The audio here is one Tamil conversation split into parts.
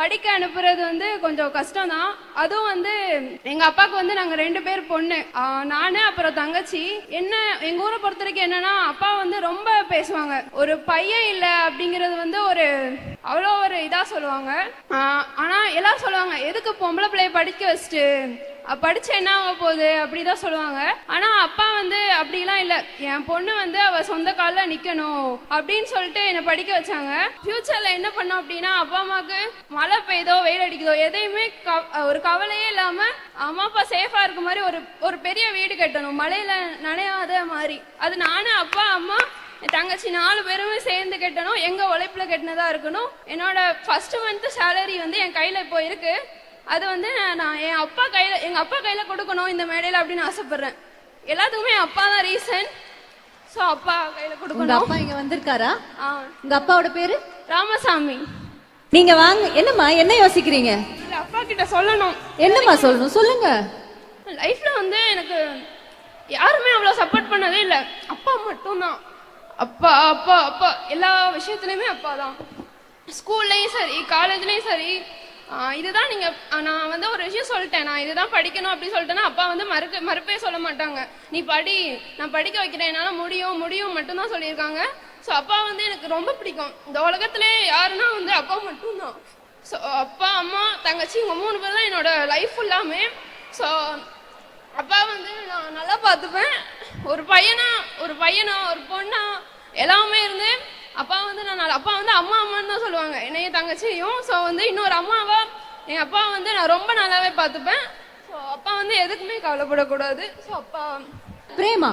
படிக்க அனுப்புறது வந்து கொஞ்சம் கஷ்டம் தான் அதுவும் வந்து எங்க அப்பாவுக்கு வந்து நாங்க ரெண்டு பேர் பொண்ணு. நானு அப்புறம் தங்கச்சி. என்ன எங்க ஊரை பொறுத்த வரைக்கும் என்னன்னா அப்பா வந்து ரொம்ப பேசுவாங்க. ஒரு பையன் இல்ல அப்படிங்கிறது வந்து ஒரு அவ்வளோ ஒரு இதா சொல்லுவாங்க. ஆனா எல்லாரும் சொல்லுவாங்க எதுக்கு பொம்பளை பிள்ளைய படிக்க வச்சுட்டு? படிச்சு என்ன ஆக போகுது? அப்படிதான் சொல்லுவாங்க. ஆனா அப்பா வந்து அப்படிலாம் இல்ல. என் பொண்ணு வந்து அவ சொந்த கால்ல நிக்கணும் அப்படின்னு சொல்லிட்டு என்னை படிக்க வச்சாங்க. ஃபியூச்சர்ல என்ன பண்ணோம் அப்படின்னா அப்பா அம்மாவுக்கு மழை பெய்தோ வெயில் அடிக்குதோ எதையுமே கவ- ஒரு கவலையே இல்லாம அம்மா அப்பா சேஃபா இருக்க மாதிரி ஒரு ஒரு பெரிய வீடு கட்டணும். மழையில நனையாத மாதிரி. அது நானும் அப்பா அம்மா என் தங்கச்சி நாலு பேருமே சேர்ந்து கட்டணும். எங்க உழைப்புல கட்டினதா இருக்கணும். என்னோட ஃபர்ஸ்ட் மந்த் சேலரி வந்து என் கையில இப்போ இருக்கு. அது வந்து நான் என் அப்பா கையில எங்க அப்பா கையில கொடுக்கணும் இந்த மேடையில அப்படின்னு ஆசைப்படுறேன். எல்லாத்துக்குமே அப்பா தான் ரீசன் ஸோ அப்பா கையில கொடுக்கணும். அப்பா இங்க வந்திருக்காரா? ஆ, உங்க அப்பாவோட பேரு? ராமசாமி. நீங்க வாங்க என்னம்மா என்ன யோசிக்கிறீங்க? இல்ல அப்பா கிட்ட சொல்லணும். என்னம்மா சொல்லணும்? சொல்லுங்க. லைஃப்ல வந்து எனக்கு யாருமே அவ்வளோ சப்போர்ட் பண்ணதே இல்லை. அப்பா மட்டும்தான். அப்பா அப்பா அப்பா எல்லா விஷயத்துலையுமே அப்பா தான். ஸ்கூல்லையும் சரி காலேஜ்லேயும் சரி இதுதான் நீங்க நான் வந்து ஒரு விஷயம் சொல்லிட்டேன். நான் இதுதான் படிக்கணும் அப்படின்னு சொல்லிட்டேன்னா அப்பா வந்து மறுக்க மறுப்பே சொல்ல மாட்டாங்க. நீ படி நான் படிக்க வைக்கிறேன். என்னால் முடியும் முடியும் மட்டும்தான் சொல்லியிருக்காங்க. ஸோ அப்பா வந்து எனக்கு ரொம்ப பிடிக்கும். இந்த உலகத்திலே யாருன்னா வந்து அப்பா மட்டும்தான். ஸோ அப்பா அம்மா தங்கச்சி இவங்க மூணு பேர் தான் என்னோட லைஃப் ஃபுல்லாமே ஸோ அப்பா வந்து நான் நல்லா பார்த்துப்பேன். ஒரு பையனா ஒரு பையனா ஒரு பொண்ணா எல்லாமே இருந்து அப்பா வந்து நான் அப்பா வந்து அம்மா அம்மான்னு தான் சொல்லுவாங்க. என்னைய தங்கச்சியும் ஸோ வந்து இன்னொரு அம்மாவா என் அப்பா வந்து நான் ரொம்ப நல்லாவே பார்த்துப்பேன். ஸோ அப்பா வந்து எதுக்குமே கவலைப்படக்கூடாது. ஸோ அப்பா பிரேமா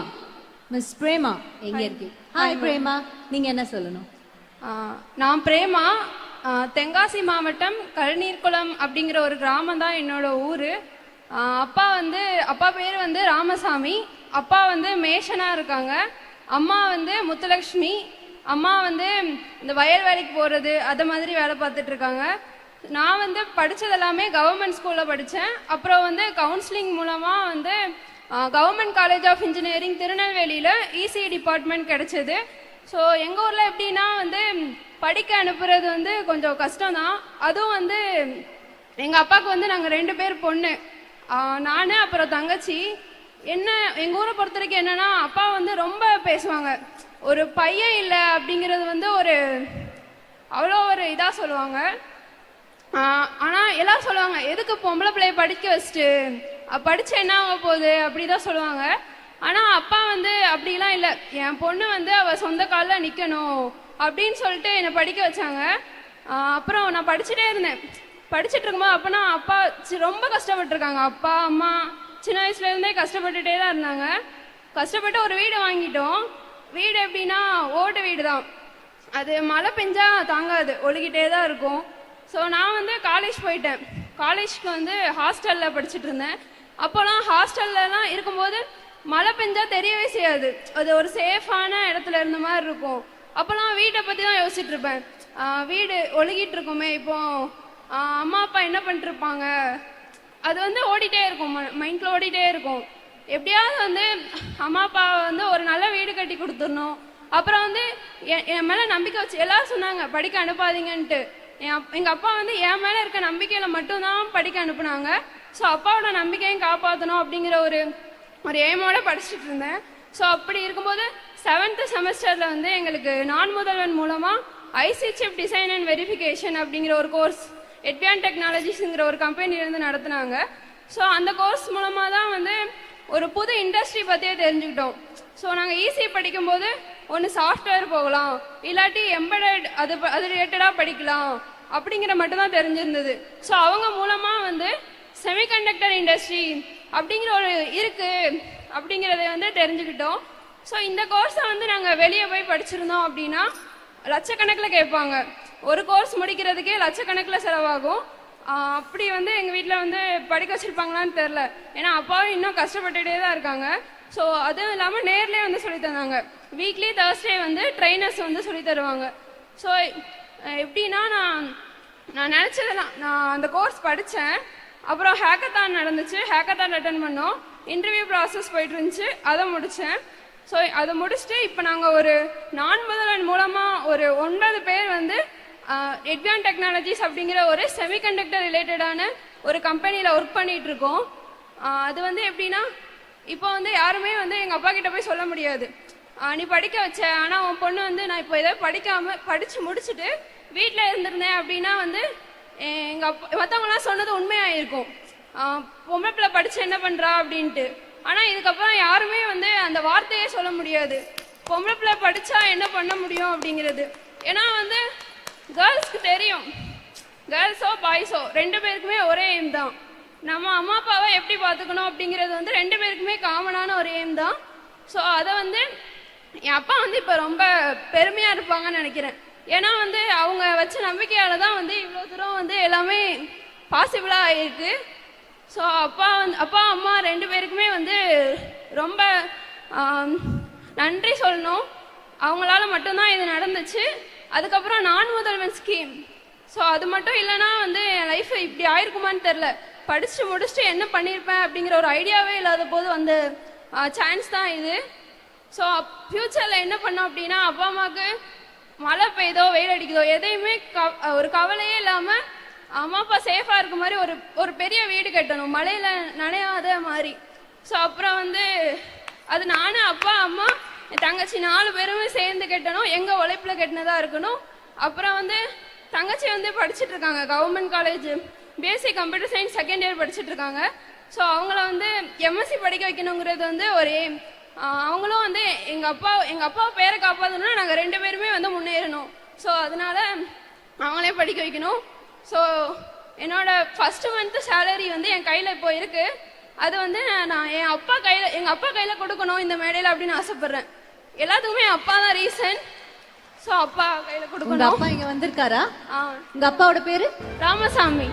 மிஸ் பிரேமா எங்க இருக்கு? ஹாய் பிரேமா நீங்க என்ன சொல்லணும்? நான் பிரேமா தென்காசி மாவட்டம் கழுநீர்குளம் அப்படிங்கிற ஒரு கிராமம் தான் என்னோட ஊர். அப்பா வந்து அப்பா பேர் வந்து ராமசாமி. அப்பா வந்து மேஷனாக இருக்காங்க. அம்மா வந்து முத்துலக்ஷ்மி. அம்மா வந்து இந்த வயல் வேலைக்கு போகிறது அது மாதிரி வேலை பார்த்துட்டு இருக்காங்க. நான் வந்து படித்தது எல்லாமே கவர்மெண்ட் ஸ்கூலில் படித்தேன் அப்புறம் வந்து கவுன்சிலிங் மூலமாக வந்து கவர்மெண்ட் காலேஜ் ஆஃப் இன்ஜினியரிங் திருநெல்வேலியில் இசிஇ டிபார்ட்மெண்ட் கிடச்சிது. ஸோ எங்கள் ஊரில் எப்படின்னா வந்து படிக்க அனுப்புறது வந்து கொஞ்சம் கஷ்டம் தான் அதுவும் வந்து எங்கள் அப்பாவுக்கு வந்து நாங்கள் ரெண்டு பேர் பொண்ணு. நான் அப்புறம் தங்கச்சி. என்ன எங்கள் ஊரை பொறுத்த வரைக்கும் என்னென்னா அப்பா வந்து ரொம்ப பேசுவாங்க. ஒரு பையன் இல்லை அப்படிங்கிறது வந்து ஒரு அவ்வளோ ஒரு இதாக சொல்லுவாங்க. ஆனால் எல்லாம் எல்லாரும் சொல்லுவாங்க எதுக்கு பொம்பளை பிள்ளைய படிக்க வச்சுட்டு? அஹ் என்ன ஆக போகுது? அப்படிதான் சொல்லுவாங்க. ஆனால் அப்பா வந்து அப்படிலாம் இல்லை. என் பொண்ணு வந்து அவள் சொந்த காலில் நிற்கணும் அப்படின்னு சொல்லிட்டு என்னை படிக்க வச்சாங்க. அப்புறம் நான் படிச்சுட்டே இருந்தேன். படிச்சுட்டு இருக்கும்போது அப்போனா அப்பா சி- ரொம்ப கஷ்டப்பட்டிருக்காங்க. அப்பா அம்மா சின்ன வயசுலேருந்தே கஷ்டப்பட்டுட்டே தான் இருந்தாங்க. கஷ்டப்பட்டு ஒரு வீடு வாங்கிட்டோம். வீடு எப்படின்னா ஓட்டு வீடு தான் அது மழை பெஞ்சா தாங்காது ஒழுகிட்டே தான் இருக்கும். ஸோ நான் வந்து காலேஜ் போயிட்டேன். காலேஜ்க்கு வந்து ஹாஸ்டலில் படிச்சுட்டு இருந்தேன். அப்போலாம் ஹாஸ்டல்லலாம் இருக்கும்போது மழை பெஞ்சா தெரியவே செய்யாது. அது ஒரு சேஃபான இடத்துல இருந்த மாதிரி இருக்கும். அப்போலாம் வீட்டை பற்றி தான் யோசிச்சுட்டு இருப்பேன். வீடு ஒழுகிட்டு இருக்குமே இப்போ அம்மா அப்பா என்ன பண்ணிட்டு இருப்பாங்க? அது வந்து ஓடிட்டே இருக்கும். மைண்டில் ஓடிட்டே இருக்கும். எப்படியாவது வந்து அம்மா அப்பா வந்து ஒரு நல்ல வீடு கட்டி கொடுத்துடணும். அப்புறம் வந்து என் என் மேலே நம்பிக்கை வச்சு எல்லாரும் சொன்னாங்க படிக்க அனுப்பாதீங்கன்ட்டு. என் அப்- அப்பா வந்து என் மேலே இருக்க நம்பிக்கையில் மட்டும்தான் படிக்க அனுப்புனாங்க. ஸோ அப்பாவோட நம்பிக்கையும் காப்பாற்றணும் அப்படிங்கிற ஒரு ஒரு எய்மோட படிச்சுட்டு இருந்தேன். ஸோ அப்படி இருக்கும்போது செவன்த் செமஸ்டரில் வந்து எங்களுக்கு நான் முதல்வன் மூலமாக ஐசிஎச்எஃப் டிசைன் அண்ட் வெரிஃபிகேஷன் அப்படிங்கிற ஒரு கோர்ஸ் எட்வியான் டெக்னாலஜிஸ்ங்கிற ஒரு கம்பெனிலேருந்து நடத்துனாங்க. ஸோ அந்த கோர்ஸ் மூலமாக தான் வந்து ஒரு புது இண்டஸ்ட்ரி பற்றியே தெரிஞ்சுக்கிட்டோம். ஸோ நாங்கள் ஈஸி படிக்கும்போது ஒன்று சாஃப்ட்வேர் போகலாம் இல்லாட்டி எம்பெடட் அது ப- அது ரிலேட்டடாக படிக்கலாம் அப்படிங்கிற மட்டும் தான் தெரிஞ்சிருந்தது. ஸோ அவங்க மூலமாக வந்து செமிகண்டக்டர் இண்டஸ்ட்ரி அப்படிங்கிற ஒரு இருக்கு அப்படிங்கிறத வந்து தெரிஞ்சுக்கிட்டோம். ஸோ இந்த கோர்ஸை வந்து நாங்கள் வெளியே போய் படிச்சிருந்தோம் அப்படின்னா லட்சக்கணக்கில் கேட்பாங்க. ஒரு கோர்ஸ் முடிக்கிறதுக்கே லட்சக்கணக்கில் செலவாகும். அப்படி வந்து எங்கள் வீட்டில் வந்து படிக்க வச்சிருப்பாங்களான்னு தெரில ஏன்னா அப்பாவும் இன்னும் கஷ்டப்பட்டுகிட்டே தான் இருக்காங்க. ஸோ அதுவும் இல்லாமல் நேர்லேயே வந்து சொல்லி தந்தாங்க. வீக்லி தேர்ஸ்டே வந்து ட்ரைனர்ஸ் வந்து சொல்லி தருவாங்க. ஸோ எப்படின்னா நான் நான் நினச்சதெல்லாம் நான் அந்த கோர்ஸ் படித்தேன் அப்புறம் ஹேக்கத்தான் நடந்துச்சு. ஹேக்கத்தான் அட்டன் பண்ணோம். இன்டர்வியூ ப்ராசஸ் போயிட்டு இருந்துச்சு அதை முடித்தேன் ஸோ அதை முடிச்சுட்டு இப்போ நாங்கள் ஒரு நான் முதல்வன் மூலமாக ஒரு ஒன்பது பேர் வந்து எட்வான் டெக்னாலஜிஸ் அப்படிங்கிற ஒரு செமிகண்டக்டர் ரிலேட்டடான ஒரு கம்பெனியில் ஒர்க் பண்ணிட்டு இருக்கோம் அது வந்து எப்படின்னா இப்போ வந்து யாருமே வந்து எங்கள் அப்பா கிட்ட போய் சொல்ல முடியாது. நீ படிக்க வச்ச ஆனால் உன் பொண்ணு வந்து நான் இப்போ ஏதோ படிக்காம படித்து முடிச்சுட்டு வீட்டில் இருந்திருந்தேன் அப்படின்னா வந்து எங்கள் அப்பா மற்றவங்களாம் சொன்னது உண்மையாக ஆஹ் பொம்பளை பிள்ளை படிச்சு என்ன பண்ணுறா அப்படின்ட்டு. ஆனால் இதுக்கப்புறம் யாருமே வந்து அந்த வார்த்தையே சொல்ல முடியாது. பொம்பளை பிள்ளை படித்தா என்ன பண்ண முடியும் அப்படிங்கிறது. ஏன்னா வந்து கேர்ள்ஸ்க்கு தெரியும். கேர்ள்ஸோ பாய்ஸோ ரெண்டு பேருக்குமே ஒரே எய்ம் தான். நம்ம அம்மா அப்பாவை எப்படி பார்த்துக்கணும் அப்படிங்கிறது வந்து ரெண்டு பேருக்குமே காமனான ஒரு எய்ம் தான். ஸோ அதை வந்து என் அப்பா வந்து இப்போ ரொம்ப பெருமையாக இருப்பாங்கன்னு நினைக்கிறேன். ஏன்னா வந்து அவங்க வச்ச நம்பிக்கையால் தான் வந்து இவ்வளோ தூரம் வந்து எல்லாமே பாசிபிளாக ஆயிருக்கு. ஸோ அப்பா வந்து அப்பா அம்மா ரெண்டு பேருக்குமே வந்து ரொம்ப நன்றி சொல்லணும். அவங்களால மட்டும்தான் இது நடந்துச்சு. அதுக்கப்புறம் நான் முதல்வன் ஸ்கீம் ஸோ அது மட்டும் இல்லைன்னா வந்து என் லைஃப் இப்படி ஆயிருக்குமான்னு தெரில படிச்சு முடிச்சுட்டு என்ன பண்ணியிருப்பேன் அப்படிங்கிற ஒரு ஐடியாவே இல்லாத போது வந்த சான்ஸ் தான் இது. ஸோ ஃப்யூச்சரில் என்ன பண்ணோம் அப்படின்னா அப்பா அம்மாவுக்கு மழை பெய்யுதோ வெயில் அடிக்குதோ எதையுமே கவ ஒரு கவலையே இல்லாமல் அம்மா அப்பா சேஃபாக இருக்க மாதிரி ஒரு ஒரு பெரிய வீடு கட்டணும். மழையில் நனையாத மாதிரி. ஸோ அப்புறம் வந்து அது நானும் அப்பா அம்மா தங்கச்சி நாலு பேருமே சேர்ந்து கட்டணும் எங்கள் உழைப்பில் கட்டினதா இருக்கணும். அப்புறம் வந்து தங்கச்சி வந்து படிச்சுட்டு இருக்காங்க government college BSc computer science second year படிச்சுட்டு இருக்காங்க. ஸோ அவங்கள வந்து எம்எஸ்சி படிக்க வைக்கணுங்கிறது வந்து ஒரு எய்ம் அவங்களும் வந்து எங்கள் அப்பா எங்கள் அப்பா பேரை காப்பாற்றணும்னா நாங்கள் ரெண்டு பேருமே வந்து முன்னேறணும். ஸோ அதனால அவங்களே படிக்க வைக்கணும். ஸோ என்னோட ஃபர்ஸ்ட் மந்த் சேலரி வந்து என் கையில் இப்போ இருக்கு. அது வந்து நான் என் அப்பா கையில் எங்கள் அப்பா கையில் கொடுக்கணும் இந்த மேடையில் அப்படின்னு ஆசைப்பட்றேன். எல்லாத்துக்குமே அப்பா தான் ரீசன் ஸோ அப்பா கையில் கொடுக்கணும். அப்பா இங்க வந்திருக்காரா? உங்க அப்பாவோட பேரு? ராமசாமி.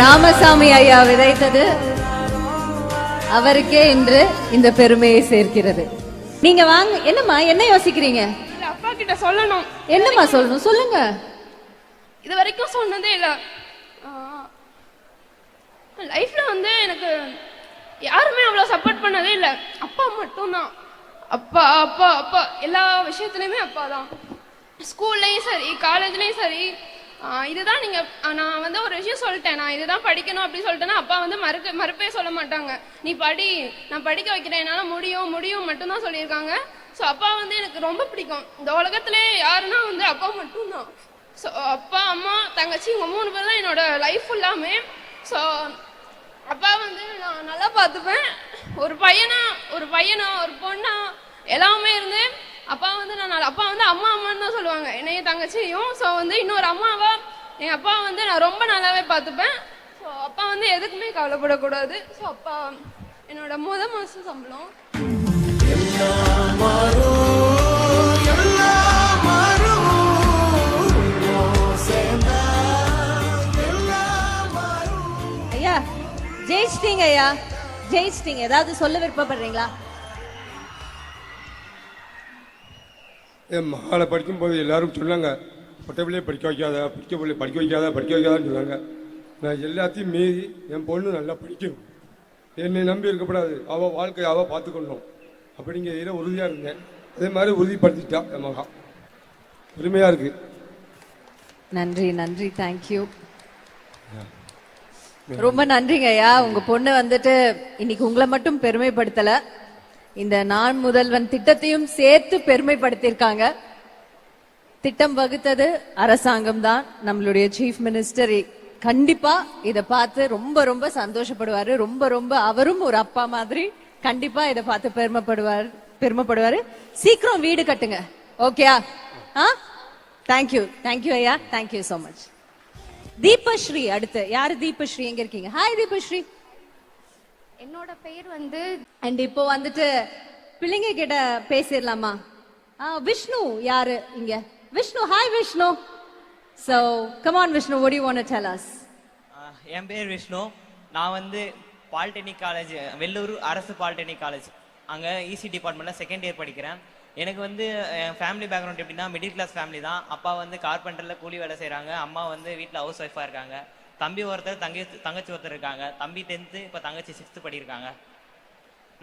ராமசாமி ஐயா விதைத்தது அவருக்கே இன்று இந்த பெருமையை சேர்க்கிறது. நீங்க வாங்க என்னம்மா என்ன யோசிக்கிறீங்க? அப்பா கிட்ட சொல்லணும். என்னம்மா சொல்லணும்? சொல்லுங்க. இது வரைக்கும் சொன்னதே இல்லை. லைஃப்ல வந்து எனக்கு யாருமே அவ்வளோ சப்போர்ட் பண்ணதே இல்லை. அப்பா மட்டும்தான். அப்பா அப்பா அப்பா எல்லா விஷயத்துலையுமே அப்பா தான். ஸ்கூல்லையும் சரி காலேஜ்லேயும் சரி இதுதான் நீங்க நான் வந்து ஒரு விஷயம் சொல்லிட்டேன். நான் இதுதான் படிக்கணும் அப்படின்னு சொல்லிட்டேன்னா அப்பா வந்து மறுக்க மறுப்பே சொல்ல மாட்டாங்க. நீ படி நான் படிக்க வைக்கிறேன் என்னால் முடியும் முடியும் மட்டும்தான் சொல்லியிருக்காங்க. ஸோ அப்பா வந்து எனக்கு ரொம்ப பிடிக்கும். இந்த உலகத்திலே யாருன்னா வந்து அப்பா மட்டும்தான். ஸோ அப்பா அம்மா தங்கச்சி இவங்க மூணு பேர் தான் என்னோட லைஃப் ஃபுல்லாமே ஸோ அப்பா வந்து நான் நல்லா பார்த்துப்பேன். ஒரு பையனா ஒரு பையனா ஒரு பொண்ணா எல்லாமே இருந்து அப்பா வந்து நான் அப்பா வந்து அம்மா அம்மான்னு தான் சொல்லுவாங்க. என்னையும் தங்கச்சியும் ஸோ வந்து இன்னொரு அம்மாவா எங்கள் அப்பா வந்து நான் ரொம்ப நல்லாவே பார்த்துப்பேன். ஸோ அப்பா வந்து எதுக்குமே கவலைப்படக்கூடாது. ஸோ அப்பா என்னோட முத மாதம் சம்பளம். ஐயா ஜெயிச்சிட்டீங்க ஐயா. ஜெயிச்சிட்டீங்க. ஏதாவது சொல்ல விருப்பப்படுறீங்களா? என் மகளை படிக்கும்போது எல்லாரும் சொன்னாங்க பொட்டை படிக்க வைக்காத படிக்க பிள்ளை படிக்க வைக்காத படிக்க வைக்காதான்னு சொன்னாங்க. நான் எல்லாத்தையும் மீறி என் பொண்ணு நல்லா படிக்கணும் என்னை நம்பி இருக்கக்கூடாது அவள் வாழ்க்கையை அவள் பார்த்துக்கணும் அப்படிங்கிற உறுதியாக இருந்தேன் அதே மாதிரி உறுதிப்படுத்திட்டா என் மகா. பெருமையாக இருக்கு. நன்றி நன்றி. தேங்க்யூ ரொம்ப நன்றிங்க ஐயா உங்க பொண்ணு வந்துட்டு இன்னைக்கு உங்களை மட்டும் பெருமைப்படுத்தல. இந்த நான் முதல்வன் திட்டத்தையும் சேர்த்து பெருமைப்படுத்தியிருக்காங்க. திட்டம் வகுத்தது அரசாங்கம் தான். நம்மளுடைய சீஃப் மினிஸ்டர் கண்டிப்பா இத பார்த்து ரொம்ப ரொம்ப சந்தோஷப்படுவாரு. ரொம்ப ரொம்ப அவரும் ஒரு அப்பா மாதிரி கண்டிப்பா இத பார்த்து பெருமைப்படுவார் பெருமைப்படுவாரு. சீக்கிரம் வீடு கட்டுங்க. ஓகேயா? ஆ? தேங்க்யூ தேங்க்யூ ஐயா. Thank you so much Deepasri அடுத்து. யாரு தீபஸ்ரீ? எங்க இருக்கீங்க? ஹாய் தீபஸ்ரீ. என்னோட பெயர் வந்து அண்ட் இப்போ வந்துட்டு பிள்ளைங்க கிட்ட பேசிடலாமா? ஆ விஷ்ணு யாரு இங்க? Vishnu hi Vishnu. So come on Vishnu what do you want to tell us? ஆஹ் என் பேர் விஷ்ணு. நான் வந்து பாலிடெக்னிக் காலேஜ் வெள்ளூர் அரசு பாலிடெக்னிக் காலேஜ் அங்கே இசி டிபார்ட்மெண்ட்டில் செகண்ட் இயர் படிக்கிறேன். எனக்கு வந்து என் ஃபேமிலி பேக்ரவுண்ட் எப்படின்னா மிடில் கிளாஸ் ஃபேமிலி தான். அப்பா வந்து கார்பெண்டரில் கூலி வேலை செய்கிறாங்க அம்மா வந்து வீட்டில் ஹவுஸ் ஒய்ஃபாக இருக்காங்க. தம்பி ஒருத்தர் தங்கி தங்கச்சி ஒருத்தர் இருக்காங்க. தம்பி டென்த்து இப்போ தங்கச்சி சிக்ஸ்த்து படியிருக்காங்க.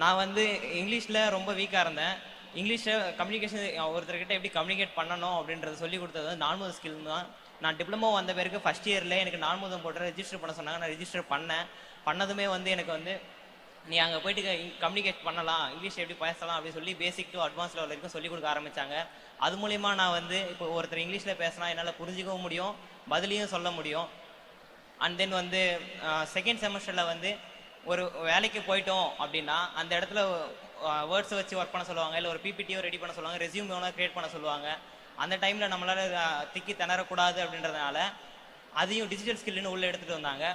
நான் வந்து இங்கிலீஷில் ரொம்ப வீக்காக இருந்தேன். இங்கிலீஷில் கம்யூனிகேஷன் ஒருத்தர்கிட்ட எப்படி கம்யூனிகேட் பண்ணணும் அப்படின்றத சொல்லி கொடுத்தது வந்து நான்முதல் ஸ்கில் தான். நான் டிப்ளமோ வந்த பிறகு ஃபஸ்ட் இயரில் எனக்கு நான்முதம் போட்டு ரெஜிஸ்டர் பண்ண சொன்னாங்க. நான் ரெஜிஸ்டர் பண்ணேன். பண்ணதுமே வந்து எனக்கு வந்து நீ அங்கே போயிட்டு கம்யூனிகேட் பண்ணலாம். இங்கிலீஷ் எப்படி பேசலாம் அப்படின்னு சொல்லி பேசிக் டு அட்வான்ஸ் லெவல் வரைக்கும் சொல்லி கொடுக்க ஆரம்பிச்சாங்க. அது மூலிமா நான் வந்து இப்போ ஒருத்தர் இங்கிலீஷில் பேசினா என்னால் புரிஞ்சிக்கவும் முடியும் பதிலையும் சொல்ல முடியும். அண்ட் தென் வந்து செகண்ட் செமஸ்டரில் வந்து ஒரு வேலைக்கு போயிட்டோம் அப்படின்னா அந்த இடத்துல வேர்ட்ஸை வச்சு ஒர்க் பண்ண சொல்லுவாங்க இல்லை ஒரு பிபிடியோ ரெடி பண்ண சொல்லுவாங்க ரெசியூம் க்ரியேட் பண்ண சொல்லுவாங்க. அந்த டைமில் நம்மளால் திக்கி திணறக்கூடாது அப்படின்றதுனால அதையும் டிஜிட்டல் ஸ்கில்னு உள்ளே எடுத்துகிட்டு வந்தாங்க.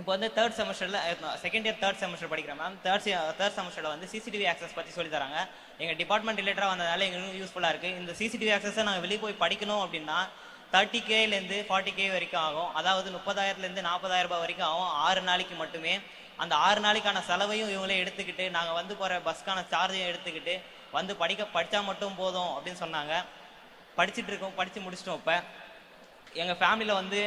இப்போ வந்து தேர்ட் செமஸ்டரில் செகண்ட் இயர் தேர்ட் செமஸ்டர் படிக்கிறேன் மேம் தேர்ட் தேர்ட் செமஸ்டரில் வந்து சிசிடிவி ஆக்சஸ் பற்றி சொல்லி தராங்க. எங்கள் டிபார்ட்மெண்ட் ரிலேட்டடாக வந்ததால எங்களுக்கு யூஸ்ஃபுல்லாக இருக்குது இந்த சிசிடிவி ஆக்சஸை நாங்கள் வெளியே போய் படிக்கணும் அப்படின்னா தேர்ட்டி கேலேருந்து ஃபார்ட்டி கே வரைக்கும் ஆகும். அதாவது முப்பதாயிரத்துலேருந்து நாற்பதாயிரம் ரூபாய் வரைக்கும் ஆகும். ஆறு நாளைக்கு மட்டுமே. அந்த ஆறு நாளைக்கான செலவையும் இவங்களே எடுத்துக்கிட்டு நாங்கள் வந்து போகிற பஸ்க்கான சார்ஜையும் எடுத்துக்கிட்டு வந்து படிக்க படித்தா மட்டும் போதும் அப்படின்னு சொன்னாங்க. படிச்சுட்டு இருக்கோம் படித்து முடிச்சிட்டோம் இப்போ. எங்கள் ஃபேமிலியில் வந்து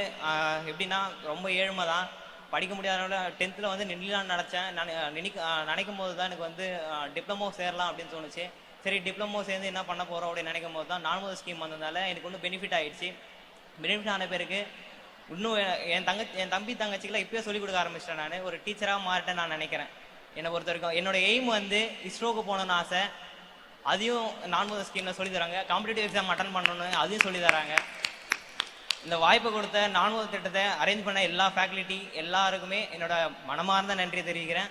எப்படின்னா ரொம்ப ஏழ்மை தான் படிக்க முடியாதனால டென்த்தில் வந்து நினைலான்னு நினச்சேன். நான் நினைக்க நினைக்கும் போது தான் எனக்கு வந்து டிப்ளமோ சேரலாம் அப்படின்னு தோணுச்சு. சரி டிப்ளமோ சேர்ந்து என்ன பண்ண போகிறோம் அப்படின்னு நினைக்கும் போது தான் நான்முதல் ஸ்கீம் வந்ததுனால எனக்கு ஒன்றும் பெனிஃபிட் ஆகிடுச்சு பெனிஃபிட் ஆன பிறகு இன்னும் என் தங்க என் தம்பி தங்கச்சிக்கெல்லாம் இப்பயே சொல்லிக் கொடுக்க ஆரம்பிச்சிட்டேன் நான். ஒரு டீச்சராக மாறிட்டேன் நான் நினைக்கிறேன். என்னை பொறுத்த வரைக்கும் என்னோட எய்ம் வந்து இஸ்ரோக்கு போகணும்னு ஆசை. அதையும் நான்முதல் ஸ்கீமில் சொல்லி தராங்க. காம்படிட்டிவ் எக்ஸாம் அட்டன் பண்ணணும்னு அதையும் சொல்லி தராங்க. இந்த வாய்ப்பை கொடுத்த நான்முதல் திட்டத்தை அரேஞ்ச் பண்ண எல்லா ஃபேக்கல்ட்டி எல்லாருக்குமே என்னோட மனமார்ந்த நன்றி தெரிவிக்கிறேன்.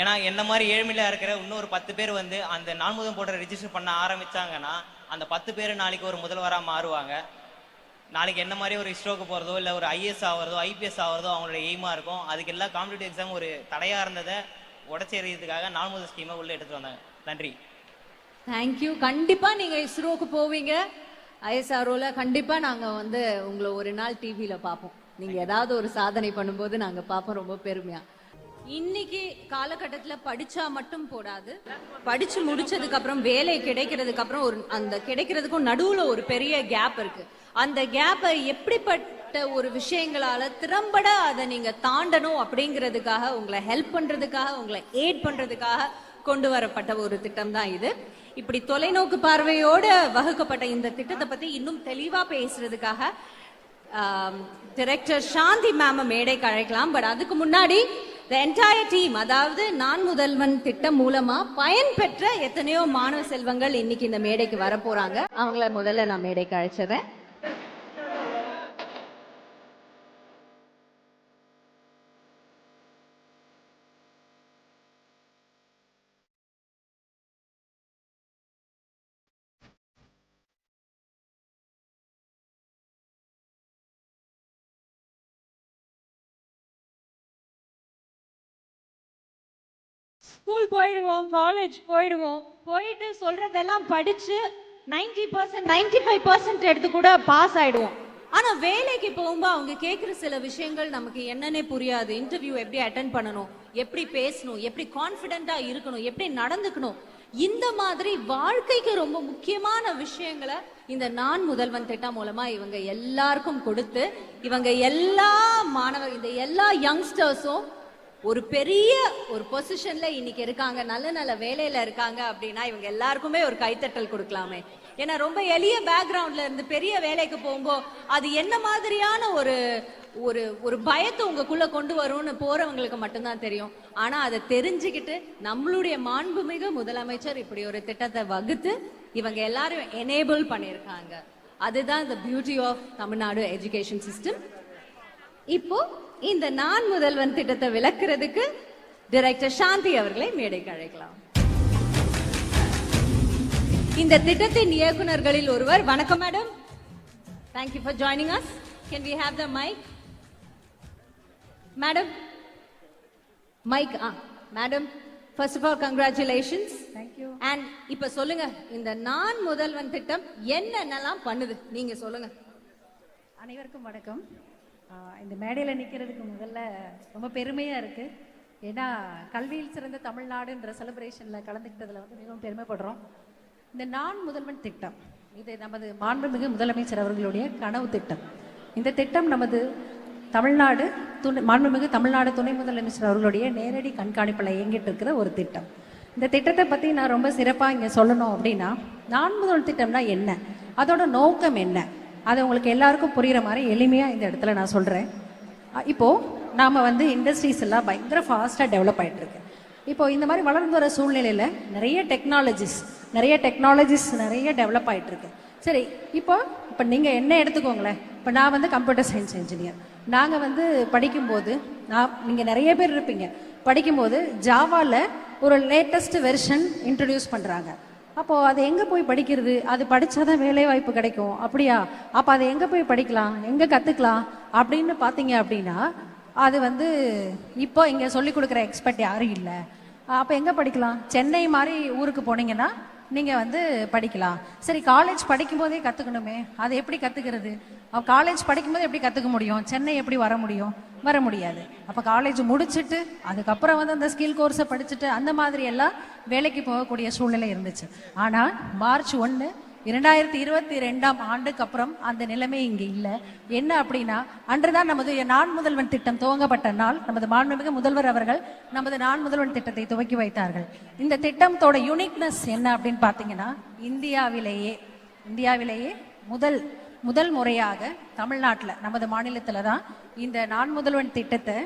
ஏன்னா என்ன மாதிரி ஏழ்மையில இருக்கிற இன்னொரு பத்து பேர் வந்து அந்த நான்முதம் போட்டு ரிஜிஸ்டர் பண்ண ஆரம்பிச்சாங்கன்னா அந்த பத்து பேர் நாளைக்கு ஒரு முதல்வராக மாறுவாங்க. நாளைக்கு என்ன மாதிரி ஒரு இஸ்ரோக்கு போகிறதோ இல்லை ஒரு ஐஏஎஸ் ஆகிறதோ ஐபிஎஸ் ஆகிறதோ அவங்களோட எய்மாக இருக்கும். அதுக்கு எல்லா காம்படிட்டிவ் எக்ஸாம் ஒரு தடையாக இருந்ததை உடச்செறியதுக்காக நான்முதல் ஸ்கீமை உள்ளே எடுத்துட்டு வந்தாங்க. நன்றி. தேங்க்யூ கண்டிப்பா நீங்க இஸ்ரோக்கு போவீங்க. ஐஎஸ்ஆர்ஓல கண்டிப்பா நாங்க வந்து உங்களை ஒரு நாள் டிவில பார்ப்போம். நீங்க ஏதாவது ஒரு சாதனை பண்ணும்போது நாங்க பார்ப்போம். ரொம்ப பெருமையா. இன்னைக்கு காலகட்டத்துல படிச்சா மட்டும் போடாது. படிச்சு முடிச்சதுக்கு அப்புறம் வேலை கிடைக்கிறதுக்கு அப்புறம் ஒரு அந்த கிடைக்கிறதுக்கும் நடுவுல ஒரு பெரிய கேப் இருக்கு. அந்த கேப்பை எப்படிப்பட்ட ஒரு விஷயங்களால திறம்பட அதை நீங்க தாண்டணும் அப்படிங்கிறதுக்காக உங்களை ஹெல்ப் பண்றதுக்காக உங்களை ஏட் பண்றதுக்காக கொண்டு வரப்பட்ட ஒரு திட்டம் தான் இது. இப்படி தொலைநோக்கு பார்வையோட வகுக்கப்பட்ட இந்த திட்டத்தை பத்தி இன்னும் தெளிவா பேசுறதுக்காக டிரெக்டர் சாந்தி மேம மேடைக்கு அழைக்கலாம். பட் அதுக்கு முன்னாடி த என்டையர் டீம் அதாவது நான் முதல்வன் திட்டம் மூலமா பயன்பெற்ற எத்தனையோ மாணவ செல்வங்கள் இன்னைக்கு இந்த மேடைக்கு வர போறாங்க அவங்கள முதல்ல நான் மேடைக்கு அழைச்சிடுறேன். ஸ்கூல் போயிடுவோம் காலேஜ் போயிடுவோம். போயிட்டு சொல்றதெல்லாம் படிச்சு ninety percent ninety five percent எடுத்து கூட பாஸ் ஆயிடுவோம். ஆனா வேலைக்கு போகும்போது அவங்க கேட்குற சில விஷயங்கள் நமக்கு என்னன்னே புரியாது. இன்டர்வியூ எப்படி அட்டன் பண்ணணும் எப்படி பேசணும் எப்படி கான்பிடென்ட்டா இருக்கணும் எப்படி நடந்துக்கணும். இந்த மாதிரி வாழ்க்கைக்கு ரொம்ப முக்கியமான விஷயங்களை இந்த நான் முதல்வன் திட்டம் மூலமா இவங்க எல்லாருக்கும் கொடுத்து இவங்க எல்லா மாணவர் இந்த எல்லா யங்ஸ்டர்ஸும் ஒரு பெரிய ஒரு பொசிஷன்ல இன்னைக்கு இருக்காங்க நல்ல நல்ல வேலையில இருக்காங்க அப்படின்னா இவங்க எல்லாருக்குமே ஒரு கைத்தட்டல் கொடுக்கலாமே. ஏன்னா ரொம்ப எளிய பேக்ரவுண்ட்ல இருந்து பெரிய வேலைக்கு போகும்போது அது என்ன மாதிரியான ஒரு ஒரு ஒரு பயத்தை உங்களுக்குள்ள கொண்டு வரும்னு போறவங்களுக்கு மட்டும்தான் தெரியும். ஆனா அதை தெரிஞ்சுக்கிட்டு நம்மளுடைய மாண்புமிகு முதலமைச்சர் இப்படி ஒரு திட்டத்தை வகுத்து இவங்க எல்லாரும் எனேபிள் பண்ணியிருக்காங்க. அதுதான் இந்த beauty of Tamil Nadu education system இப்போ இந்த நான் முதல்வன் திட்டத்தை விளக்குறதுக்கு டைரக்டர் சாந்தி அவர்களை மேடைக்கு அழைக்கலாம். இந்த திட்டத்தின் இயக்குனர்களில் ஒருவர். வணக்கம் madam. Thank you for joining us can we have the mike madam mike ah madam first of all congratulations thank you and இப்ப சொல்லுங்க இந்த நான் முதல்வன் திட்டம் என்னென்னலாம் பண்ணுது? நீங்க சொல்லுங்க. அனைவருக்கும் வணக்கம். இந்த மேடையில் நிற்கிறதுக்கு முதல்ல ரொம்ப பெருமையாக இருக்குது ஏன்னா கல்வியில் சிறந்த தமிழ்நாடுன்ற செலிப்ரேஷனில் கலந்துக்கிட்டதில் வந்து மிகவும் பெருமைப்படுறோம். இந்த நான் முதல்வன் திட்டம் இது நமது மாண்புமிகு முதலமைச்சர் அவர்களுடைய கனவு திட்டம். இந்த திட்டம் நமது தமிழ்நாடு துணை மாண்புமிகு தமிழ்நாடு துணை முதலமைச்சர் அவர்களுடைய நேரடி கண்காணிப்பில் இயங்கிட்டு இருக்கிற ஒரு திட்டம். இந்த திட்டத்தை பற்றி நான் ரொம்ப சிறப்பாக இங்கே சொல்லணும் அப்படின்னா நான் முதல் திட்டம்னா என்ன? அதோட நோக்கம் என்ன? அது உங்களுக்கு எல்லாருக்கும் புரிகிற மாதிரி எளிமையாக இந்த இடத்துல நான் சொல்கிறேன் இப்போது நாம் வந்து இண்டஸ்ட்ரீஸ் எல்லாம் பயங்கர ஃபாஸ்ட்டாக டெவலப் ஆகிட்டுருக்கு இப்போது இந்த மாதிரி வளர்ந்து வர சூழ்நிலையில் நிறைய டெக்னாலஜிஸ் நிறைய டெக்னாலஜிஸ் நிறைய டெவலப் ஆகிட்டுருக்கு சரி இப்போ இப்போ நீங்கள் என்ன எடுத்துக்கோங்களேன்? இப்போ நான் வந்து கம்ப்யூட்டர் சயின்ஸ் இன்ஜினியர் நாங்கள் வந்து படிக்கும்போது நான் நீங்கள் நிறைய பேர் இருப்பீங்க. படிக்கும்போது ஜாவாவில் ஒரு லேட்டஸ்ட் வெர்ஷன் இன்ட்ரடியூஸ் பண்ணுறாங்க அப்போ அதை எங்க போய் படிக்கிறது? அது படிச்சாதான் வேலை வாய்ப்பு கிடைக்கும். அப்படியா? அப்ப அதை எங்க போய் படிக்கலாம்? எங்க கத்துக்கலாம்? அப்படின்னு பாத்தீங்க அப்படின்னா அது வந்து இப்போ இங்க சொல்லி கொடுக்குற எக்ஸ்பர்ட் யாரும் இல்லை. அப்ப எங்க படிக்கலாம்? சென்னை மாதிரி ஊருக்கு போனீங்கன்னா நீங்க வந்து படிக்கலாம். சரி காலேஜ் படிக்கும் போதே கத்துக்கணுமே. அதை எப்படி கத்துக்கிறது? காலேஜ் படிக்கும்போது எப்படி கத்துக்க முடியும்? சென்னை எப்படி வர முடியும்? வர முடியாது. அப்போ காலேஜ் முடிச்சுட்டு அதுக்கப்புறம் வந்து அந்த ஸ்கில் கோர்ஸை படிச்சுட்டு அந்த மாதிரி எல்லாம் வேலைக்கு போகக்கூடிய சூழ்நிலை இருந்துச்சு. ஆனால் மார்ச் ஒன்று இரண்டாயிரத்தி இருபத்தி ரெண்டாம் ஆண்டுக்கு அப்புறம் அந்த நிலைமை இங்கே இல்லை. என்ன அப்படின்னா அன்றுதான் நமது நான் முதல்வன் திட்டம் துவங்கப்பட்ட நாள் நமது மாண்புமிகு முதல்வர் அவர்கள் நமது நான் முதல்வன் திட்டத்தை துவக்கி வைத்தார்கள். இந்த திட்டத்தோட யூனிக்னஸ் என்ன அப்படின்னு பார்த்தீங்கன்னா இந்தியாவிலேயே இந்தியாவிலேயே முதல் முதல் முறையாக தமிழ்நாட்டில் நமது மாநிலத்தில் தான் இந்த நான் முதல்வன் திட்டத்தை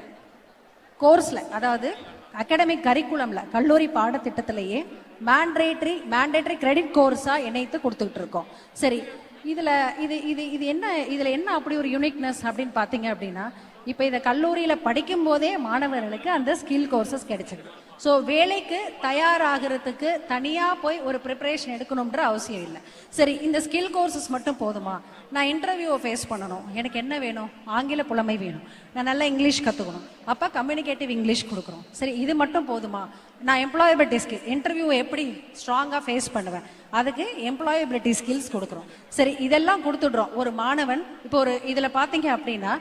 கோர்ஸில் அதாவது அகாடமிக் கரிக்குலமில் கல்லூரி பாடத்திட்டத்திலேயே மேண்டேட்ரி மேண்டேட்ரி கிரெடிட் கோர்ஸாக இணைத்து கொடுத்துக்கிட்டு இருக்கோம். சரி இதில் இது இது இது என்ன இதில் என்ன அப்படி ஒரு யூனிக்னஸ் அப்படின்னு பார்த்தீங்க அப்படின்னா இப்போ இதை கல்லூரியில் படிக்கும் போதே மாணவர்களுக்கு அந்த ஸ்கில் கோர்சஸ் கிடைச்சிருக்கு. ஸோ வேலைக்கு தயாராகிறதுக்கு தனியாக போய் ஒரு ப்ரிப்பரேஷன் எடுக்கணுன்ற அவசியம் இல்லை. சரி இந்த ஸ்கில் கோர்சஸ் மட்டும் போதுமா? நான் இன்டர்வியூவை ஃபேஸ் பண்ணணும். எனக்கு என்ன வேணும்? ஆங்கில புலமை வேணும். நான் நல்லா இங்கிலீஷ் கற்றுக்கணும் அப்போ கம்யூனிகேட்டிவ் இங்கிலீஷ் கொடுக்குறோம். சரி இது மட்டும் போதுமா? நான் எம்ப்ளாயபிலிட்டி ஸ்கில் இன்டர்வியூவை எப்படி ஸ்ட்ராங்காக ஃபேஸ் பண்ணுவேன்? அதுக்கு எம்ப்ளாயபிலிட்டி ஸ்கில்ஸ் கொடுக்குறோம். சரி இதெல்லாம் கொடுத்துடுறோம். ஒரு மாணவன் இப்போ ஒரு இதில் பார்த்தீங்க அப்படின்னா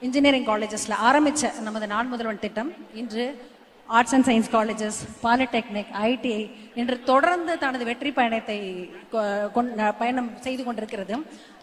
இன்ஜினியரிங் காலேஜஸில் ஆரம்பித்த நமது நான் முதல்வன் திட்டம் இன்று arts and science colleges polytechnic ITI என்று தொடர்ந்து தனது வெற்றி பயணத்தை கொ- கொண்- பயணம் செய்து கொண்டிருக்கிறது.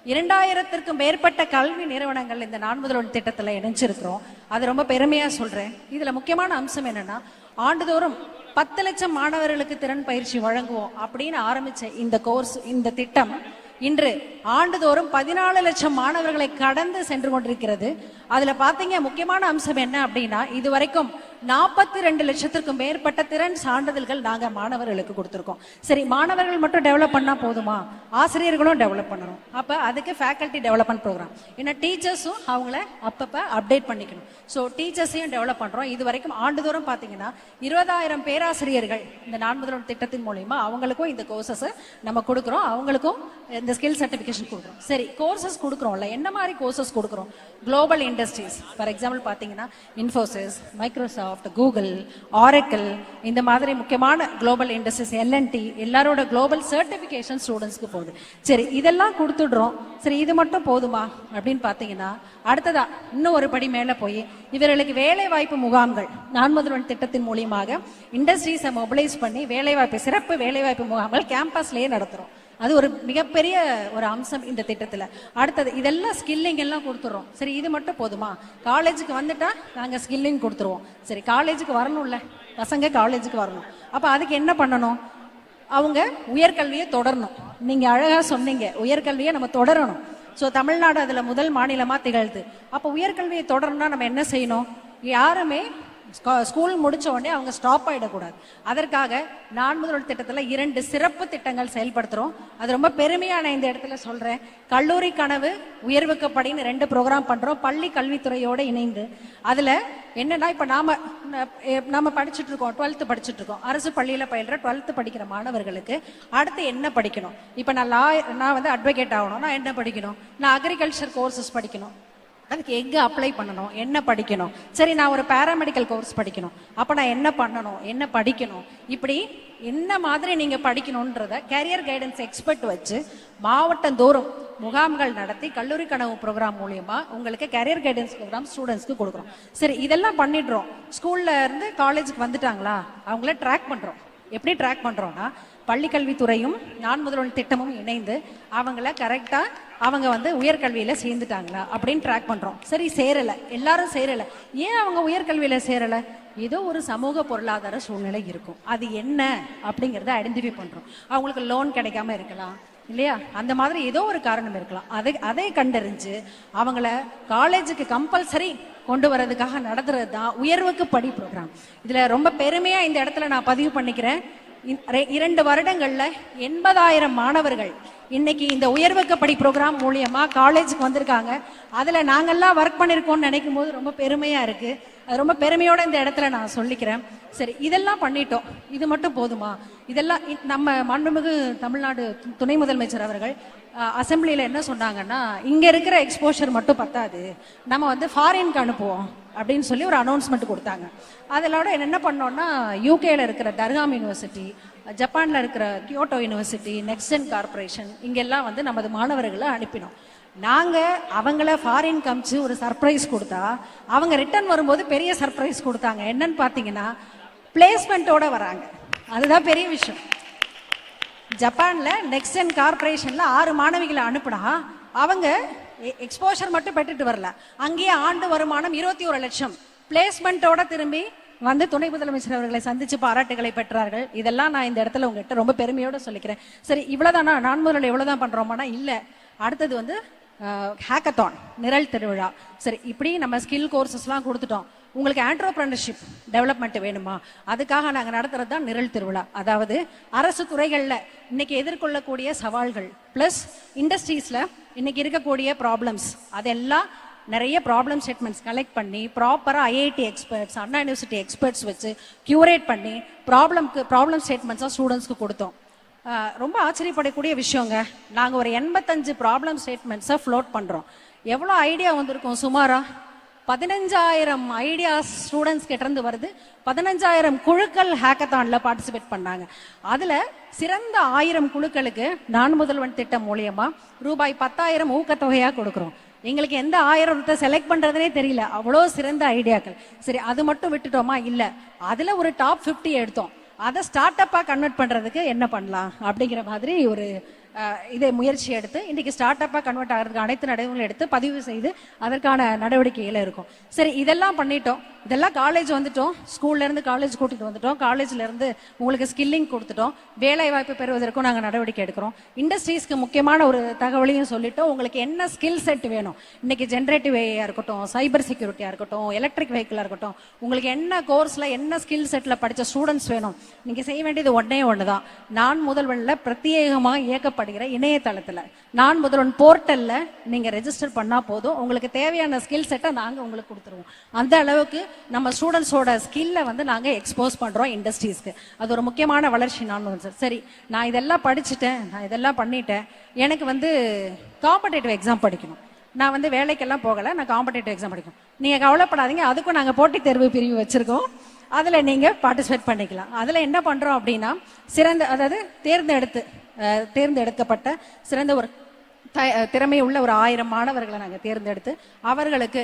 இரண்டாயிரத்திற்கும் மேற்பட்ட கல்வி நிறுவனங்கள் இந்த நான் முதல்வன் திட்டத்தில் இணைஞ்சிருக்கிறோம். அது ரொம்ப பெருமையாக சொல்கிறேன் இதில் முக்கியமான அம்சம் என்னென்னா ஆண்டுதோறும் பத்து லட்சம் மாணவர்களுக்கு திறன் பயிற்சி வழங்குவோம் அப்படின்னு ஆரம்பித்த இந்த கோர்ஸ் இந்த திட்டம் இன்று ஆண்டுதோறும் பதினாலு லட்சம் மாணவர்களை கடந்து சென்று கொண்டிருக்கிறது. அதுல பாத்தீங்க முக்கியமான அம்சம் என்ன அப்படின்னா இது வரைக்கும் நாற்பத்தி ரெண்டு லட்சத்திற்கும் மேற்பட்ட திறன் சான்றிதழ்கள் நாங்கள் மாணவர்களுக்கு கொடுத்துருக்கோம். சரி மாணவர்கள் மட்டும் டெவலப் பண்ணால் போதுமா? ஆசிரியர்களும் டெவலப் பண்ணணும். அப்போ அதுக்கு ஃபேக்கல்ட்டி டெவலப்மெண்ட் ப்ரோக்ராம் ஏன்னா டீச்சர்ஸும் அவங்கள அப்பப்போ அப்டேட் பண்ணிக்கணும். ஸோ டீச்சர்ஸையும் டெவலப் பண்ணுறோம் இது வரைக்கும் ஆண்டுதோறும் பார்த்தீங்கன்னா இருபதாயிரம் பேராசிரியர்கள் இந்த நான் திட்டத்தின் மூலயமா அவங்களுக்கும் இந்த கோர்சஸை நம்ம கொடுக்குறோம். அவங்களுக்கும் இந்த ஸ்கில் சர்டிஃபிகேஷன் கொடுக்குறோம். சரி கோர்சஸ் கொடுக்குறோம்ல. என்ன மாதிரி கோர்சஸ் கொடுக்குறோம்? குளோபல் இண்டஸ்ட்ரீஸ் ஃபார் எக்ஸாம்பிள் பார்த்தீங்கன்னா இன்ஃபோசிஸ் மைக்ரோசாஃப்ட் கூகுள் ஆரக்கிள் இந்த மாதிரி முக்கியமான global industries L and T எல்லாரோட குளோபல் சர்டிஃபிகேஷன் ஸ்டூடெண்ட்ஸ்க்கு போகுது. சரி இதெல்லாம் கொடுத்துடுறோம். சரி இது மட்டும் போதுமா? அப்படின்னு பார்த்தீங்கன்னா அடுத்ததா இன்னும் ஒரு படி மேலே போய் இவர்களுக்கு வேலை வாய்ப்பு முகாம்கள் நான் முதல்வன் திட்டத்தின் மூலியமாக இண்டஸ்ட்ரீஸை மொபிலைஸ் பண்ணி வேலைவாய்ப்பு சிறப்பு வேலைவாய்ப்பு முகாம்கள் கேம்பஸ்லேயே நடத்துகிறோம் அது ஒரு மிகப்பெரிய ஒரு அம்சம் இந்த திட்டத்தில். அடுத்தது இதெல்லாம் ஸ்கில்லிங் எல்லாம் கொடுத்துட்றோம். சரி இது மட்டும் போதுமா? காலேஜுக்கு வந்துட்டா நாங்கள் ஸ்கில்லிங் கொடுத்துருவோம். சரி காலேஜுக்கு வரணும்ல. பசங்க காலேஜுக்கு வரணும். அப்போ அதுக்கு என்ன பண்ணணும்? அவங்க உயர்கல்வியை தொடரணும். நீங்கள் அழகாக சொன்னீங்க. உயர்கல்வியை நம்ம தொடரணும். ஸோ தமிழ்நாடு அதில் முதல் மாநிலமாக திகழ்து. அப்போ உயர்கல்வியை தொடரணும்னா நம்ம என்ன செய்யணும்? யாருமே ஸ்கூல் முடிச்ச உடனே அவங்க ஸ்டாப் ஆகிடக்கூடாது அதற்காக நான் முதல்வர் திட்டத்தில் இரண்டு சிறப்பு திட்டங்கள் செயல்படுத்துகிறோம் அது ரொம்ப பெருமையான இந்த இடத்துல சொல்கிறேன் கல்லூரி கனவு உயர்வுக்கு படின்னு ரெண்டு ப்ரோக்ராம் பண்ணுறோம் பள்ளி கல்வித்துறையோட இணைந்து. அதில் என்னென்னா இப்போ நாம் நம்ம படிச்சுட்டு இருக்கோம். டுவெல்த்து படிச்சுட்டு இருக்கோம். அரசு பள்ளியில் பயில்ற டுவெல்த்து படிக்கிற மாணவர்களுக்கு அடுத்து என்ன படிக்கணும்? இப்போ நான் லா நான் வந்து அட்வொகேட் ஆகணும். நான் என்ன படிக்கணும்? நான் அக்ரிகல்ச்சர் கோர்சஸ் படிக்கணும். அதுக்கு எங்கே அப்ளை பண்ணணும்? என்ன படிக்கணும்? சரி நான் ஒரு பேராமெடிக்கல் கோர்ஸ் படிக்கணும். அப்போ நான் என்ன பண்ணணும்? என்ன படிக்கணும்? இப்படி என்ன மாதிரி நீங்கள் படிக்கணுன்றத கேரியர் கைடன்ஸ் எக்ஸ்பர்ட் வச்சு மாவட்டந்தோறும் முகாம்கள் நடத்தி கல்லூரி கனவு ப்ரோக்ராம் மூலியமா உங்களுக்கு கேரியர் கைடன்ஸ் ப்ரோக்ராம் ஸ்டூடெண்ட்ஸ்க்கு கொடுக்குறோம். சரி இதெல்லாம் பண்ணிடுறோம். ஸ்கூல்ல இருந்து காலேஜுக்கு வந்துட்டாங்களா? அவங்கள ட்ராக் பண்றோம். எப்படி ட்ராக் பண்றோம்னா பள்ளிக்கல்வித்துறையும் நான் முதல்வன் திட்டமும் இணைந்து அவங்கள கரெக்டாக அவங்க வந்து உயர்கல்வியில் சேர்ந்துட்டாங்களா அப்படின்னு ட்ராக் பண்ணுறோம் சரி சேரலை. எல்லாரும் சேரலை. ஏன் அவங்க உயர்கல்வியில் சேரலை? ஏதோ ஒரு சமூக பொருளாதார சூழ்நிலை இருக்கும். அது என்ன அப்படிங்கிறத ஐடென்டிஃபை பண்ணுறோம் அவங்களுக்கு லோன் கிடைக்காம இருக்கலாம் இல்லையா? அந்த மாதிரி ஏதோ ஒரு காரணம் இருக்கலாம். அதை அதை கண்டறிஞ்சு அவங்கள காலேஜுக்கு கம்பல்சரி கொண்டு வரதுக்காக நடத்துறது தான் உயர்வுக்கு படி ப்ரோக்ராம் இதில் ரொம்ப பெருமையாக இந்த இடத்துல நான் பதிவு பண்ணிக்கிறேன். இரண்டு வருடங்கள்ல எண்பதாயிரம் மாணவர்கள் இன்னைக்கு இந்த உயர்வக்க படி ப்ரோக்ராம் மூலியமா காலேஜுக்கு வந்திருக்காங்க. அதுல நாங்கெல்லாம் ஒர்க் பண்ணிருக்கோம்னு நினைக்கும் போது ரொம்ப பெருமையா இருக்கு. அது ரொம்ப பெருமையோட இந்த இடத்துல நான் சொல்லிக்கிறேன். சரி இதெல்லாம் பண்ணிட்டோம். இது மட்டும் போதுமா? இதெல்லாம் நம்ம மாண்புமிகு தமிழ்நாடு துணை முதலமைச்சர் அவர்கள் அசம்பிளியில் என்ன சொன்னாங்கன்னா இங்கே இருக்கிற எக்ஸ்போஷர் மட்டும் பத்தாது. நம்ம வந்து ஃபாரின்க்கு அனுப்புவோம். அப்படின்னு சொல்லி ஒரு அனௌன்ஸ்மெண்ட் கொடுத்தாங்க. அதிலோட என்ன பண்ணோன்னா யூகேல இருக்கிற தர்காம் யூனிவர்சிட்டி ஜப்பானில் இருக்கிற கியோட்டோ யூனிவர்சிட்டி நெக்ஸ்டன் கார்ப்பரேஷன் இங்கெல்லாம் வந்து நமது மாணவர்களை அனுப்பினோம். நாங்கள் அவங்கள ஃபாரின் காமிச்சு ஒரு சர்ப்ரைஸ் கொடுத்தா அவங்க ரிட்டர்ன் வரும்போது பெரிய சர்ப்ரைஸ் கொடுத்தாங்க. என்னன்னு பார்த்தீங்கன்னா பிளேஸ்மெண்ட்டோட வராங்க. அதுதான் பெரிய விஷயம். ஜப்பானில் நெக்ஸ்டன் கார்பரேஷனில் ஆறு மாணவிகளை அனுப்புனா அவங்க எக்ஸ்போஷர் மட்டும் பெற்றுட்டு வரல. அங்கேயே ஆண்டு வருமானம் இருபத்தி ஒரு லட்சம். பிளேஸ்மெண்ட்டோட திரும்பி வந்து துணை முதலமைச்சர் அவர்களை சந்திச்சு பாராட்டுகளை பெற்றார்கள். இதெல்லாம் நான் இந்த இடத்துல உங்ககிட்ட ரொம்ப பெருமையோட சொல்லிக்கிறேன். சரி இவ்வளோதானா நான் முதல்ல இவ்வளோதான் பண்ணுறோமானா இல்லை. அடுத்தது வந்து ஹேக்கத்தான் நிரல் திருவிழா. சரி இப்படி நம்ம ஸ்கில் கோர்சஸ்லாம் கொடுத்துட்டோம். உங்களுக்கு ஆண்டர்பிரினர்ஷிப் டெவலப்மெண்ட் வேணுமா? அதுக்காக நாங்கள் நடத்துறது தான் நிரல் திருவிழா. அதாவது அரசு துறைகளில் இன்னைக்கு எதிர்கொள்ளக்கூடிய சவால்கள் ப்ளஸ் இண்டஸ்ட்ரீஸில் இன்னைக்கு இருக்கக்கூடிய ப்ராப்ளம்ஸ் அதெல்லாம் நிறைய ப்ராப்ளம் ஸ்டேட்மெண்ட்ஸ் கலெக்ட் பண்ணி ப்ராப்பராக IIT experts Anna university experts வச்சு கியூரேட் பண்ணி ப்ராப்ளம்க்கு ப்ராப்ளம் ஸ்டேட்மெண்ட்ஸாக ஸ்டூடெண்ட்ஸ்க்கு கொடுத்தோம். ரொம்ப ஆச்சரியப்படக்கூடிய விஷயங்க. நாங்கள் ஒரு எண்பத்தஞ்சு ப்ராப்ளம் ஸ்டேட்மெண்ட்ஸை ஃப்ளோட் பண்ணுறோம் எவ்வளோ ஐடியா வந்திருக்கும்? சுமாராக பதினஞ்சாயிரம் ஐடியா ஸ்டூடெண்ட்ஸ் கிட்ட இருந்து வருது. பதினஞ்சாயிரம் குழுக்கள் ஹேக்கத்தான்ல பார்ட்டிசிபேட் பண்ணாங்க. அதுல சிறந்த ஆயிரம் குழுக்களுக்கு நான் முதல்வன் திட்டம் மூலியமா ரூபாய் பத்தாயிரம் ஊக்கத்தொகையா கொடுக்குறோம். எங்களுக்கு எந்த ஆயிரத்தை செலக்ட் பண்றதுனே தெரியல. அவ்வளோ சிறந்த ஐடியாக்கள் சரி அது மட்டும் விட்டுட்டோமா? இல்ல. அதுல ஒரு டாப் 50 எடுத்தோம். அதை ஸ்டார்ட் அப்பா கன்வெர்ட் பண்றதுக்கு என்ன பண்ணலாம்? அப்படிங்கிற மாதிரி ஒரு இதை முயற்சி எடுத்து இன்றைக்கி ஸ்டார்ட் அப்பாக கன்வெர்ட் ஆகிறதுக்கு அனைத்து நடவடிக்கைகளும் எடுத்து பதிவு செய்து அதற்கான நடவடிக்கையில இருக்கும். சரி இதெல்லாம் பண்ணிட்டோம். இதெல்லாம் காலேஜ் வந்துட்டோம். ஸ்கூல்ல இருந்து காலேஜ் கூட்டிட்டு வந்துட்டோம். காலேஜ்ல இருந்து உங்களுக்கு ஸ்கில்லிங் கொடுத்துட்டோம். வேலை வாய்ப்பு பெறுவதற்கும் நாங்க நடவடிக்கை எடுக்கிறோம். இண்டஸ்ட்ரீஸ்க்கு முக்கியமான ஒரு தகவலையும் சொல்லிட்டோம். உங்களுக்கு என்ன ஸ்கில் செட் வேணும்? இன்னைக்கு ஜென்ரேட்டிவ் ஏஐயா இருக்கட்டும் சைபர் செக்யூரிட்டியா இருக்கட்டும் எலக்ட்ரிக் வெஹிக்கிளா இருக்கட்டும் உங்களுக்கு என்ன கோர்ஸ்ல என்ன ஸ்கில் செட்ல படிச்ச ஸ்டூடெண்ட்ஸ் வேணும்? நீங்க செய்ய வேண்டியது ஒன்னே ஒண்ணுதான். நான் முதல்வன்ல பிரத்யேகமாக இயக்கப்படுகிற இணையதளத்துல. நான் முதல்வன் போர்ட்டல்ல நீங்க ரெஜிஸ்டர் பண்ணா போதும். உங்களுக்கு தேவையான ஸ்கில் செட்டை நாங்க உங்களுக்கு கொடுத்துருவோம். அந்த அளவுக்கு நம்ம ஸ்டூடெண்ட்ஸோட ஸ்கில்ல வந்து நாங்க எக்ஸ்போஸ் பண்றோம் இண்டஸ்ட்ரீஸ்க்கு அது ஒரு முக்கியமான வளர்ச்சி நான் சார் சரி நான் இதெல்லாம் படிச்சுட்டேன் நான் இதெல்லாம் பண்ணிட்டேன். எனக்கு வந்து காம்படேட்டிவ் எக்ஸாம் படிக்கணும். நான் வந்து வேலைக்கெல்லாம் போகலை நான் காம்படேட்டிவ் எக்ஸாம் படிக்கணும். நீங்க கவலைப்படாதீங்க அதுக்கும் நாங்க போட்டித் தேர்வு பிரிவு வச்சிருக்கோம். அதுல நீங்க பார்ட்டிசிபேட் பண்ணிக்கலாம். அதுல என்ன பண்றோம் அப்படின்னா சிறந்த அதாவது தேர்ந்தெடுத்து தேர்ந்தெடுக்கப்பட்ட சிறந்த ஒரு திறமை உள்ள ஒரு ஆயிரம் மாணவர்களை நாங்கள் தேர்ந்தெடுத்து அவர்களுக்கு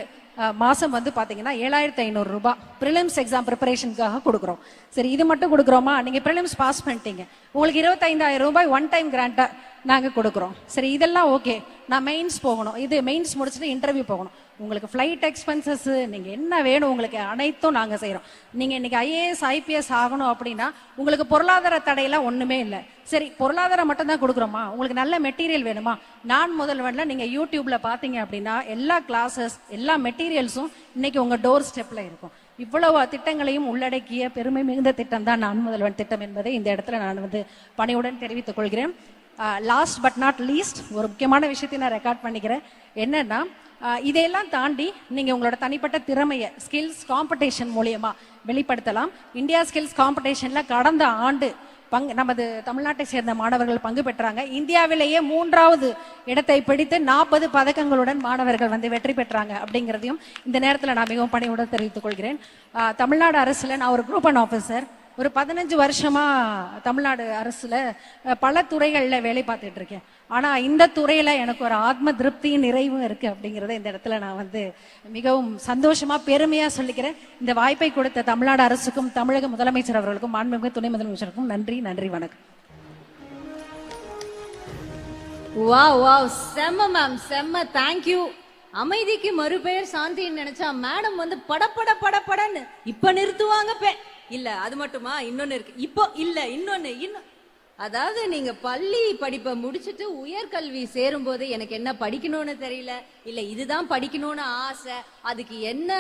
மாதம் வந்து பார்த்தீங்கன்னா ஏழாயிரத்தி ஐநூறு ரூபாய் ப்ரிலிம்ஸ் எக்ஸாம் ப்ரிப்பரேஷனுக்காக கொடுக்குறோம். சரி இது மட்டும் கொடுக்குறோமா? நீங்கள் ப்ரிலிம்ஸ் பாஸ் பண்ணிட்டீங்க. உங்களுக்கு இருபத்தைந்தாயிரம் ரூபாய் ஒன் டைம் கிராண்ட்டாக நாங்கள் கொடுக்குறோம். சரி இதெல்லாம் ஓகே நான் மெயின்ஸ் போகணும். இது மெயின்ஸ் முடிச்சுட்டு இன்டர்வியூ போகணும். உங்களுக்கு ஃப்ளைட் எக்ஸ்பென்சஸ் நீங்கள் என்ன வேணும் உங்களுக்கு அனைத்தும் நாங்கள் செய்கிறோம் நீங்கள் இன்னைக்கு ஐஏஎஸ் ஐபிஎஸ் ஆகணும் அப்படின்னா உங்களுக்கு பொருளாதார தடையெல்லாம் ஒன்றுமே இல்லை. சரி பொருளாதாரம் மட்டும்தான் கொடுக்குறோமா? உங்களுக்கு நல்ல மெட்டீரியல் வேணுமா? நான் முதல்வன்ல நீங்கள் யூடியூப்ல பார்த்தீங்க அப்படின்னா எல்லா கிளாஸஸ் எல்லா மெட்டீரியல்ஸும் இன்னைக்கு உங்கள் டோர் ஸ்டெப்பில் இருக்கும். இவ்வளவு திட்டங்களையும் உள்ளடக்கிய பெருமை மிகுந்த திட்டம் தான் நான் முதல்வன் திட்டம் என்பதை இந்த இடத்துல நான் வந்து பணியுடன் தெரிவித்துக் கொள்கிறேன். லாஸ்ட் பட் நாட் லீஸ்ட் ஒரு முக்கியமான விஷயத்தை நான் ரெக்கார்ட் பண்ணிக்கிறேன். என்னன்னா இதையெல்லாம் தாண்டி நீங்கள் உங்களோட தனிப்பட்ட திறமையை ஸ்கில்ஸ் காம்படிஷன் மூலயமா வெளிப்படுத்தலாம். இந்தியா ஸ்கில்ஸ் காம்படிஷனில் கடந்த ஆண்டு பங்கு நமது தமிழ்நாட்டை சேர்ந்த மாணவர்கள் பங்கு பெற்றாங்க. இந்தியாவிலேயே மூன்றாவது இடத்தை பிடித்து நாற்பது பதக்கங்களுடன் மாணவர்கள் வந்து வெற்றி பெற்றாங்க அப்படிங்கிறதையும் இந்த நேரத்தில் நான் மிகவும் பணியுடன் தெரிவித்துக் கொள்கிறேன். தமிழ்நாடு அரசில் நான் ஒரு குரூப் அண்ட் ஆஃபீஸர் ஒரு பதினஞ்சு வருஷமா தமிழ்நாடு அரசுல பல துறைகள்ல வேலை பார்த்துட்டு இருக்கேன். ஆனா இந்த துறையில எனக்கு ஒரு ஆத்ம திருப்தியும் நிறைவும் இருக்கு அப்படிங்கறத இந்த இடத்துல நான் வந்து மிகவும் சந்தோஷமா பெருமையா சொல்லிக்கிறேன். இந்த வாய்ப்பை கொடுத்த தமிழ்நாடு அரசுக்கும் தமிழக முதலமைச்சர் அவர்களுக்கும் மாண்புமிகு துணை முதலமைச்சருக்கும் நன்றி நன்றி வணக்கம். Wow wow. செம்ம மேம் செம்ம. தேங்க்யூ அமைதிக்கு மறுபெயர் சாந்தின்னு நினைச்சா மேடம் வந்து படப்பட படபடன்னு இப்ப நிறுத்துவாங்க பே இல்ல அது மட்டுமா? இன்னொன்னு இருக்கு. இப்போ இல்ல இன்னொன்னு இன்னும் அதாவது நீங்க பள்ளி படிப்பை முடிச்சுட்டு உயர்கல்வி சேரும் போது எனக்கு என்ன படிக்கணும்னு தெரியல? இல்ல இதுதான் படிக்கணும்னு ஆசை. அதுக்கு என்ன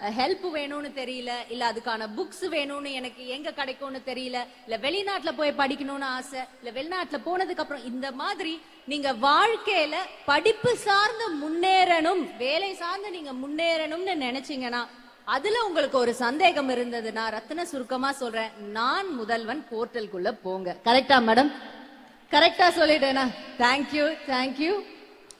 ஹெல்ப் வேணும்னு தெரியல? இல்ல அதுக்கான புக்ஸ் வேணும்னு எனக்கு எங்க கிடைக்கும்னு தெரியல? இல்ல வெளிநாட்டுல போய் படிக்கணும்னு ஆசை. இல்ல வெளிநாட்டுல போனதுக்கு அப்புறம் இந்த மாதிரி நீங்க வாழ்க்கையில படிப்பு சார்ந்து முன்னேறணும் வேலை சார்ந்து நீங்க முன்னேறணும்னு நினைச்சீங்கன்னா அதுல உங்களுக்கு ஒரு சந்தேகம் இருந்ததுன்னா ரத்தின சுருக்கமா சொல்றேன். நான் முதல்வன் போர்ட்டலுக்குள்ள போங்க. கரெக்டா மேடம் கரெக்டா சொல்லிட்டேனா? Thank you thank you